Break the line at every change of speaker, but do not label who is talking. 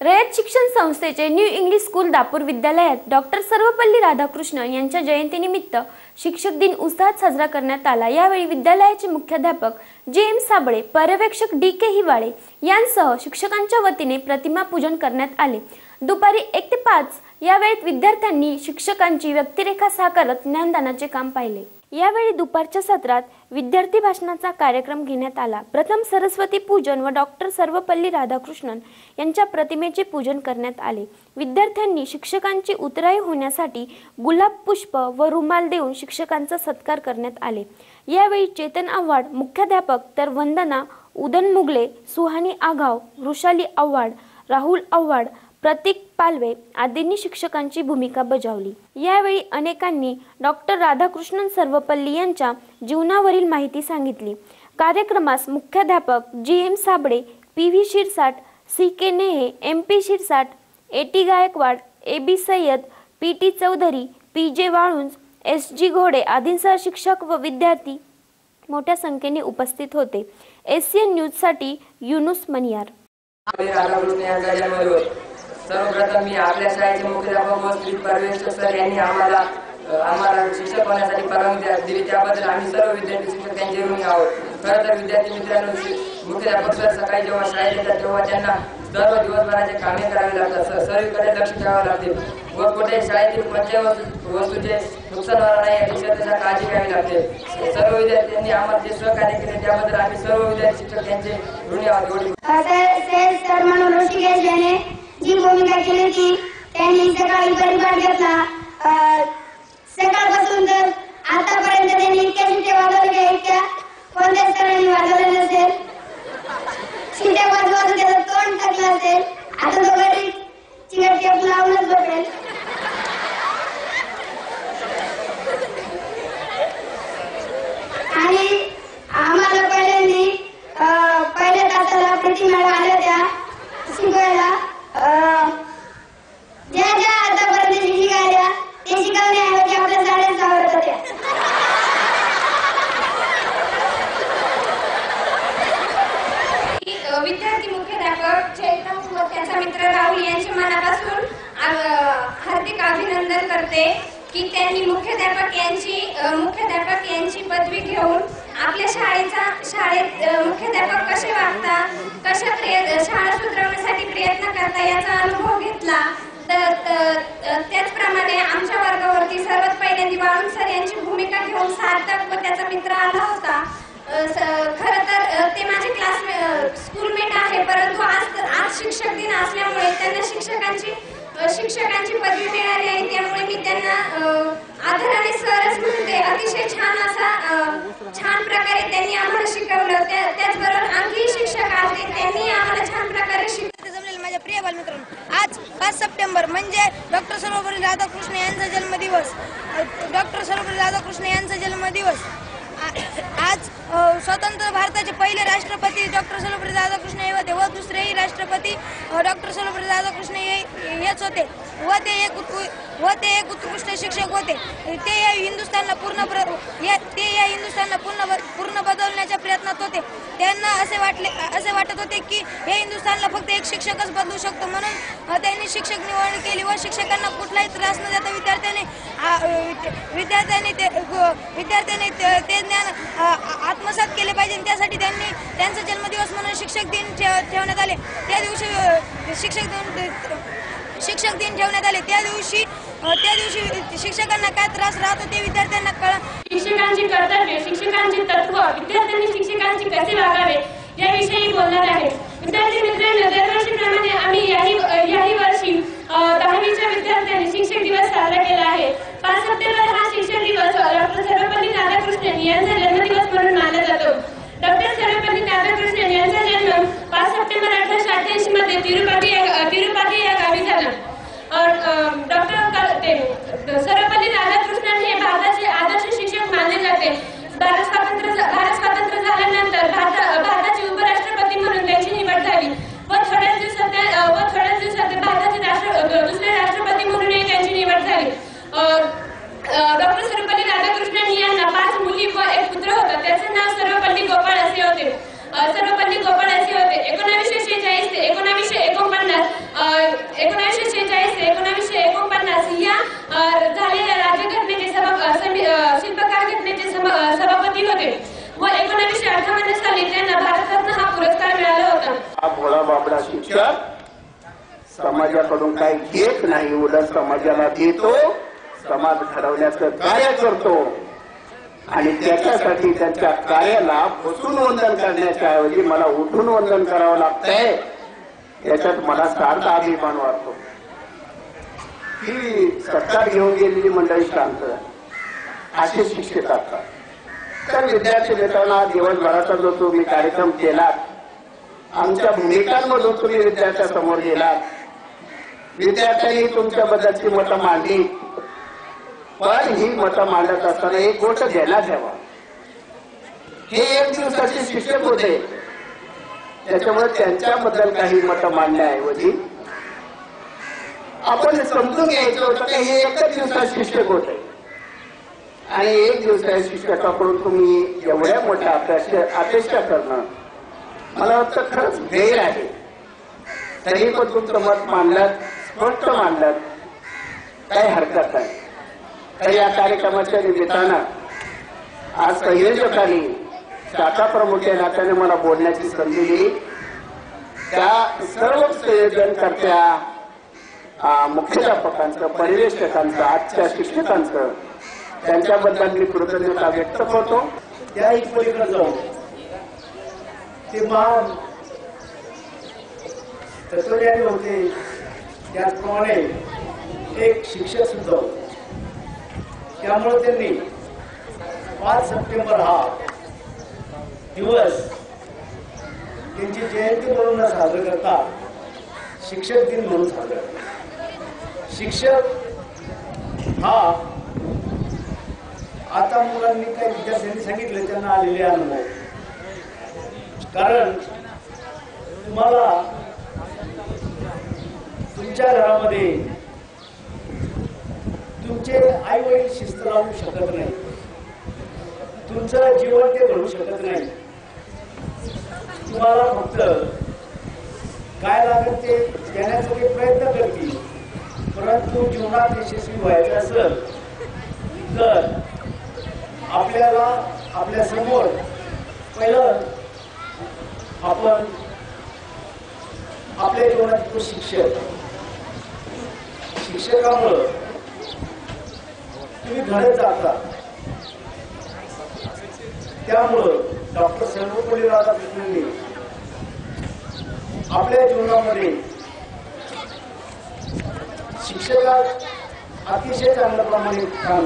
रयत शिक्षण संस्थेचे new English school Dapur विद्यालयात डॉक्टर सर्वपल्ली राधाकृष्ण यांच्या जयंतीनिमित्त शिक्षक दिन उत्साहात साजरा करण्यात आला. यावेळी विद्यालयाचे मुख्याध्यापक जे एम साबळे पर्यवेक्षक डी के हिवाळे यांसह शिक्षकांच्या वतीने प्रतिमा पूजन करण्यात आले. दुपारी एक ते पाच या वेळेत विद्यार्थ्यांनी शिक्षकांची व्यक्तिरेखा साकारत ज्ञानदानाचे काम पाहिले. यावेळी दुपारच्या सत्रात विद्यार्थी भाषणाचा कार्यक्रम घेण्यात आला. प्रथम सरस्वती पूजन व डॉक्टर सर्वपल्ली राधाकृष्णन यांच्या प्रतिमेचे पूजन करण्यात आले. विद्यार्थ्यांनी शिक्षकांची उतराई होण्यासाठी गुलाब पुष्प व रुमाल देऊन शिक्षकांचा सत्कार करण्यात आले. यावेळी चेतन आव्हाड मुख्याध्यापक तर वंदना उदन मुगले सुहानी आघाव वृषाली आव्हाड राहुल आव्हाड प्रतीक पालवे आदींनी शिक्षकांची भूमिका बजावली. यावेळी अनेकांनी डॉक्टर राधाकृष्णन सर्वपल्ली यांच्या जीवनावरील माहिती सांगितली. कार्यक्रमास मुख्याध्यापक G. M. Sable P. V. Shirsat C. K. Nehe M. P. Shirsat A. T. Gaikwad A. B. Sayyed P. T. Chaudhari P. J. Walunj S जी घोडे आदींसह शिक्षक व विद्यार्थी मोठ्या संख्येने उपस्थित होते. एशियन न्यूजसाठी युनुस मनियार.
सर्वप्रथम मी आपल्या शाळेचे मुख्याध्यापक व श्री परमेश्वर सर यांनी आम्हाला आम्हाला शिक्षक होण्यासाठी परवानगी दिली. त्याबद्दल आम्ही सर्व विद्यार्थी शिक्षक त्यांचे ऋणी आहोत खरं तर विद्यार्थी मित्रांनो शि- मुख्याध्यापक सर सकाळी जेव्हा शाळेत येतात तेव्हा त्यांना सर्व दिवसभराचे कामे करावे लागतात. सर्वीकडे लक्ष ठेवावे लागते. व कुठे शाळेतील कोणत्या वस्तूचे नुकसान होणार नाही याची श्रद्धेचा काळजी घ्यावी लागते. सर्व विद्यार्थ्यांनी आम्हाला जे सहकार्य केले त्याबद्दल आम्ही सर्व विद्यार्थी शिक्षक यांचे ऋणी आहोत. एवढी
याने जी भूमिका केली होती त्यांनी सकाळी परिपाठ घेतला. सकाळपासून तर आतापर्यंत त्यांनी इतक्या वाजवल्या इतक्या कोणत्याच सरांनी वाजवल्या नसेल. शिट्या वाजवून त्याचं करणार ते आता तो घरी चिकट केप लावूनच बसेल आणि आम्हाला पहिल्यांदी अं, पहिल्या तासाला प्रतिमा आल्या त्या शिकवायला अं, ज्या ज्या आतापर्यंत शिकायला ते शिकवण्याऐवजी आपल्या साड्या आवडत होत्या
अ, विद्यार्थी मुख्याध्यापक चैतन व त्याचा मित्र राहुल यांच्या मनापासून अ, हार्दिक अभिनंदन करते की त्यांनी मुख्याध्यापक यांची मुख्याध्यापक यांची पदवी घेऊन आपल्या शाळेचा शाळेत मुख्याध्यापक कसे वागतात कशा प्रिय शाळा सुधारवण्यासाठी प्रयत्न करता याचा अनुभव घेतला. तर त्याचप्रमाणे आमच्या वर्गावरती सर्वात पहिल्यांदा वाळून सर यांची भूमिका घेऊन सार्थक व त्याचा मित्र आला होता. खरं तर ते माझे क्लास स्कूलमेट आहे परंतु आज आज शिक्षक दिन असल्यामुळे त्यांना शिक्षकांची शिक्षकांची पदवी मिळाली आहे. त्यामुळे मी त्यांना आदराने सरच म्हणते अतिशय छान असा छान प्रकारे त्यांनी आम्हाला शिकवलं. त्या- त्याचबरोबर आणखी शिक्षक आले त्यांनी आम्हाला छान प्रकारे शिकवलं.
जमलेलं माझ्या प्रिय बालमित्रांनो आज पाच सप्टेंबर म्हणजे डॉक्टर सर्वपल्ली राधाकृष्ण यांचा जन्मदिवस. डॉक्टर सर्वपल्ली राधाकृष्ण यांचा जन्मदिवस. आज स्वतंत्र भारताचे पहिले राष्ट्रपती डॉक्टर सर्वपल्ली राधाकृष्ण हे होते व दुसरेही राष्ट्रपती डॉक्टर सर्वपल्ली राधाकृष्ण हे हेच होते. व ते एक उत्कृ- व ते एक उत्कृष्ट शिक्षक होते. ते या हिंदुस्थानला पूर्ण प्र- या- ते या हिंदुस्थानला पूर्ण पूर्ण बदलण्याच्या प्रयत्नात होते. त्यांना असे वाटले असे वाटत होते की हे हिंदुस्थानला फक्त एक शिक्षकच बदलू शकतो. म्हणून त्यांनी शिक्षक निवड केली व शिक्षकांना कुठलाही त्रास न देता विद्यार्थ्यांनी विद्यार्थ्यांनी ते विद्यार्थ्यांनी ते ते ज्ञान आत्मसात केले पाहिजे. त्यासाठी त्यांनी त्यांचा जन्मदिवस म्हणून शिक्षक दिन ठेव- ठेवण्यात आले. त्या दिवशी शिक्षक दिन शिक्षक दिन ठेवण्यात आले. त्या दिवशी त्या दिवशी शिक्षकांना काय त्रास राहतो ते विद्यार्थ्यांना कळ
शिक्षकांची कर्तव्य शिक्षकांची तत्व विद्यार्थ्यांनी शिक्षकांची कसे वागावे याविषयी बोलणार आहे. विद्यार्थी मित्रांनो दरवर्षीप्रमाणे आम्ही याही याही वर्षी दहावीच्या विद्यार्थ्यांनी शिक्षक दिवस साजरा केला आहे पाच सप्टेंबर हा शिक्षक दिवस डॉक्टर सर्वपल्ली राधाकृष्णन यांचा जन्मदिवस म्हणून मानला जातो डॉक्टर सर्वपल्ली राधाकृष्णन यांचा जन्म पाच सप्टेंबर अठराशे अठ्ठ्याऐंशी मध्ये तिरुपती या तिरुपती या गावी झाला और डॉक्टर ते सर्वपल्ली राधाकृष्णन हे भारताचे आदर्श शिक्षक मानले जाते भारत स्वातंत्र्य भारत स्वातंत्र्य झाल्यानंतर भारत भारताचे उपराष्ट्रपती म्हणून त्यांची निवड झाली व थोड्याच दिवसात त्या- व थोड्याच दिवसात ते भारताचे राष्ट्र दुसरे राष्ट्रपती म्हणूनही त्यांची निवड झाली डॉक्टर सर्वपल्ली राधाकृष्णन यांना पाच मुली व एक पुत्र होता. त्याचे नाव सर्वपल्ली गोपाळ असे होते. सर्वपल्ली गोपाळ असे होते. एकोणावीसशे शेहेचाळीस ते एकोणावीसशे एकोणपन्नास एकोणीसशे शेहेचाळीस ते एकोणीसशे एकोणपन्नास या झालेल्या राज्यघटनेचे सभा शिल्पकार घटनेचे सभापती होते. व एकोणीसशे अठ्ठावन्न साली त्यांना भारतरत्न हा पुरस्कार मिळाला होता.
हा भोळा बाबडा शिक्षक समाजाकडून काही घेत नाही उलट समाजाला देतो समाज घडवण्याचं कार्य करतो. आणि त्याच्यासाठी त्यांच्या कार्याला बसून वंदन करण्याच्या ऐवजी मला उठून वंदन करावं लागतंय. याच्यात मला सार्थ अभिमान वाटतो. ही सरकार घेऊन गेलेली मंडळी शांत असे शिक्षक असतात. तर विद्यार्थी मित्रांनो दिवसभराचा जो तुम्ही कार्यक्रम केला आमच्या भूमिकांमधून तुम्ही विद्यार्थ्यासमोर गेलात. विद्यार्थ्यांनी तुमच्याबद्दलची मतं मांडली. पण ही मतं मांडत असताना एक गोष्ट ध्यानात ठेवा. हे एक दिवसाचे शिक्षक होते. त्याच्यामुळे त्यांच्याबद्दल काही मतं मांडण्याऐवजी आपण समजून घ्यायचं होतं की हे एकच दिवसात शिक्षक होते. आणि एक दिवसाच्या शिक्षकाकडून तुम्ही एवढ्या मोठ्या अपेक्षा अपेक्षा करणं मला वाटतं खरंच गैर आहे. तरी पण तुमचं मत मांडलं स्पष्ट मांडलं काही हरकत नाही. तर या कार्यक्रमाच्या निमित्तानं आज संयोजकांनी शाखा प्रमुख या नात्याने मला बोलण्याची संधी दिली. त्या सर्व संयोजनकर्त्या मुख्याध्यापकांचं परिवेशकांचं आजच्या शिक्षकांचं त्यांच्याबद्दल मी कृतज्ञता व्यक्त करतो.
त्या एक जाऊन ते महान तत्वज्ञानी होते. त्याचप्रमाणे एक शिक्षक सुद्धा होते. त्यामुळे त्यांनी पाच सप्टेंबर हा दिवस त्यांची जयंती म्हणून साजरा करता शिक्षक दिन म्हणून साजरा शिक्षक हा आता मुलांनी काही विद्यार्थ्यांनी सांगितलं त्यांना आलेले अनुभव कारण तुम्हाला तुमच्या घरामध्ये तुमचे आई वडील शिस्त लावू शकत नाही. तुमचं जीवन ते घडू शकत नाही. तुम्हाला फक्त काय लागेल ते देण्याचा ते प्रयत्न करतील. परंतु जीवनात यशस्वी व्हायचं असेल तर आपल्याला आपल्यासमोर पहिलं आपण आपल्या जीवनात तो शिक्षक. शिक्षकामुळं तुम्ही धडे जाता. त्यामुळं डॉक्टर सर्वपल्ली राधाकृष्णांनी आपल्या जीवनामध्ये शिक्षकात अतिशय चांगल्या प्रमाणे काम